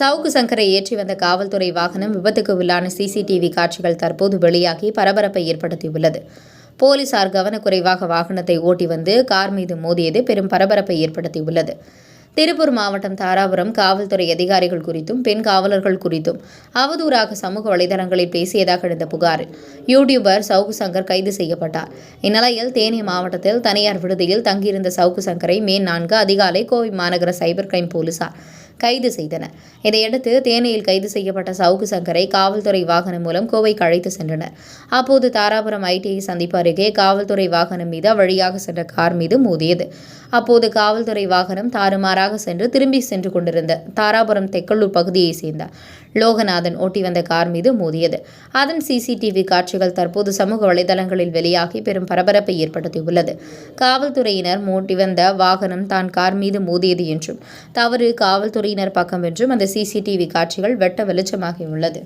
சவுக்கு சங்கரை ஏற்றி வந்த காவல்துறை வாகனம் விபத்துக்கு உள்ளான சிசிடிவி காட்சிகள் தற்போது வெளியாகி பரபரப்பை ஏற்படுத்தியுள்ளது. போலீசார் கவனக்குறைவாக வாகனத்தை ஓட்டி வந்து கார் மீது மோதியது பெரும் பரபரப்பை ஏற்படுத்தியுள்ளது. திருப்பூர் மாவட்டம் தாராபுரம் காவல்துறை அதிகாரிகள் குறித்தும் பெண் காவலர்கள் குறித்தும் அவதூறாக சமூக வலைதளங்களில் பேசியதாக எழுந்த புகாரில் யூடியூபர் சவுக்கு சங்கர் கைது செய்யப்பட்டார். இந்நிலையில் தேனி மாவட்டத்தில் தனியார் விடுதியில் தங்கியிருந்த சவுக்கு சங்கரை மே நான்கு அதிகாலை கோவை மாநகர சைபர் கிரைம் போலீசார் கைது செய்தனர் இதையடுத்து தேனியில் கைது செய்யப்பட்ட சவுக்கு சங்கரை காவல்துறை வாகனம் மூலம் கோவைக்கு அழைத்து சென்றனர். அப்போது தாராபுரம் ஐடிஐ சந்திப்பு அருகே காவல்துறை வாகனம் மீது வழியாக சென்ற கார் மீது மோதியது. அப்போது காவல்துறை வாகனம் தாறுமாறாக சென்று திரும்பி சென்று கொண்டிருந்த தாராபுரம் தெக்கல்லூர் பகுதியைச் சேர்ந்த லோகநாதன் ஓட்டி வந்த கார் மீது மோதியது. அதன் சிசிடிவி காட்சிகள் தற்போது சமூக வலைதளங்களில் வெளியாகி பெரும் பரபரப்பை ஏற்படுத்தியுள்ளது. காவல்துறையினர் மோட்டி வந்த வாகனம் தான் கார் மீது மோதியது என்றும் தவறு காவல்துறை காவல்துறையினர் பக்கம் என்றும் அந்த சிசிடிவி காட்சிகள் வெட்ட வெளிச்சமாகியுள்ளது.